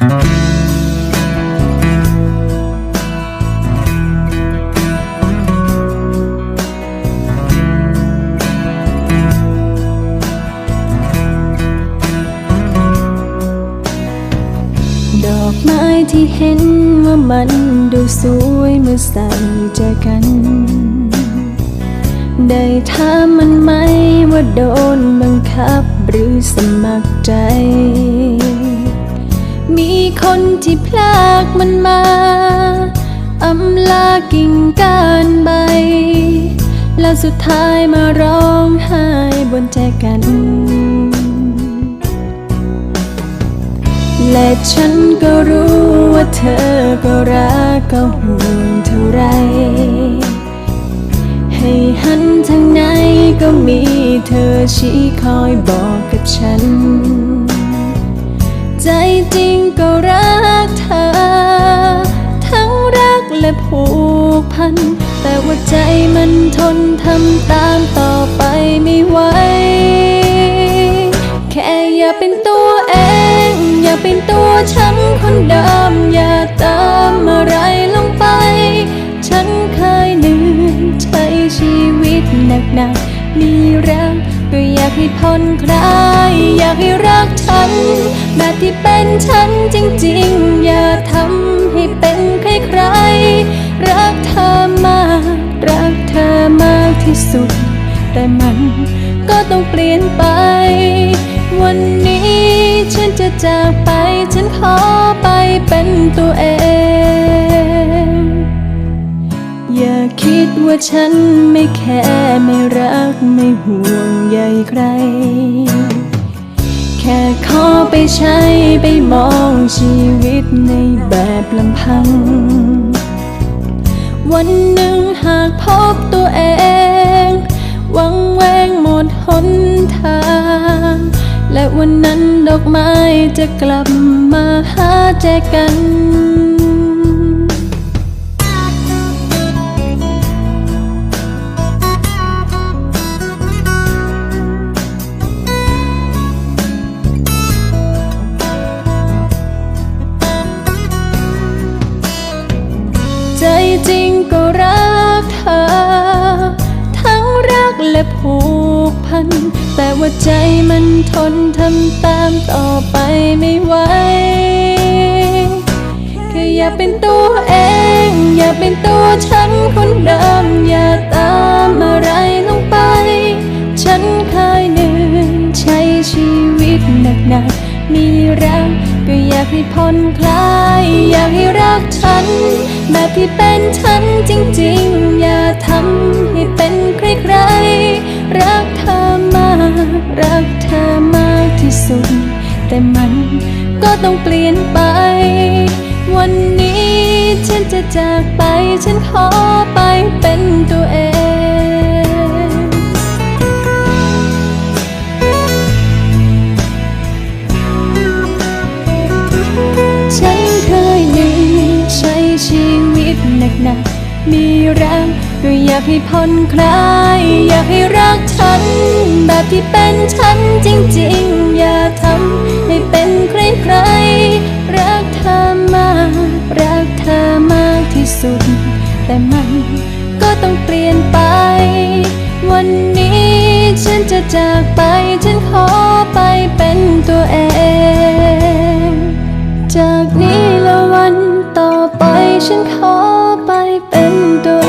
ดอกไม้ที่เห็นว่ามันดูสวยเมื่อใส่เจกัน ได้ถามมันไหมว่าโดนบังคับหรือสมัครใจ คนที่พลากมันมาอำลากิ่งก้านใบ แล้วสุดท้ายมาร้องไห้บนแจกัน และฉันก็รู้ว่าเธอก็รักก็ห่วงเท่าไร ให้หันทางไหนก็มีเธอชี้คอยบอกกับฉัน ใจจริงก็รักเธอ ทั้งรักและผูกพัน แต่ว่าใจมันทนทำตามต่อไปไม่ไหว แค่อย่าเป็นตัวเอง อย่าเป็นตัวฉันคนเดิม อย่าเติมอะไร ให้ผ่อนคลาย อยากให้รักฉันแบบที่เป็นฉันจริงๆ อย่าทำให้เป็นใครๆรักเธอมาก รักเธอมากที่สุด แต่มันก็ต้องเปลี่ยนไป วันนี้ฉันจะจากไป ฉันขอไปเป็นตัวเอง อย่าคิดว่าฉันไม่แค่ไม่รักไม่ห่วงใยใคร แค่ขอไปใช้ไปมองชีวิตในแบบลำพัง วันหนึ่งหากพบตัวเอง วังแวงหมดหนทาง และวันนั้นดอกไม้จะกลับมาหาแจกัน และผูกพัน แต่ว่าใจมันทนทำตามต่อไปไม่ไหวแค่อย่าเป็นตัวเอง อย่าเป็นตัวฉันคนเดิม อย่าตามอะไรลงไป ฉันเคยเหนื่อยใช้ชีวิตหนักๆมีรักก็อยากให้ผ่อนคลาย อยากให้รักฉัน แบบที่เป็นฉันจริงๆ อย่าทำให้เป็นใคร สุดแต่มันก็ต้องเปลี่ยนไป วันนี้ฉันจะจากไป ฉันขอไปเป็นตัวเองฉันเคยหนื่อยใช้ชีวิตหนักๆมีแรักก็อยากให้ผ่อนคลาย อยากให้รักฉัน แบบที่เป็นฉันจริงๆ ทำให้เป็นใครใครรักเธอมาก รักเธอมากที่สุด แต่มันก็ต้องเปลี่ยนไป วันนี้ฉันจะจากไป ฉันขอไปเป็นตัวเอง จากนี้และวันต่อไปฉันขอไปเป็นตัว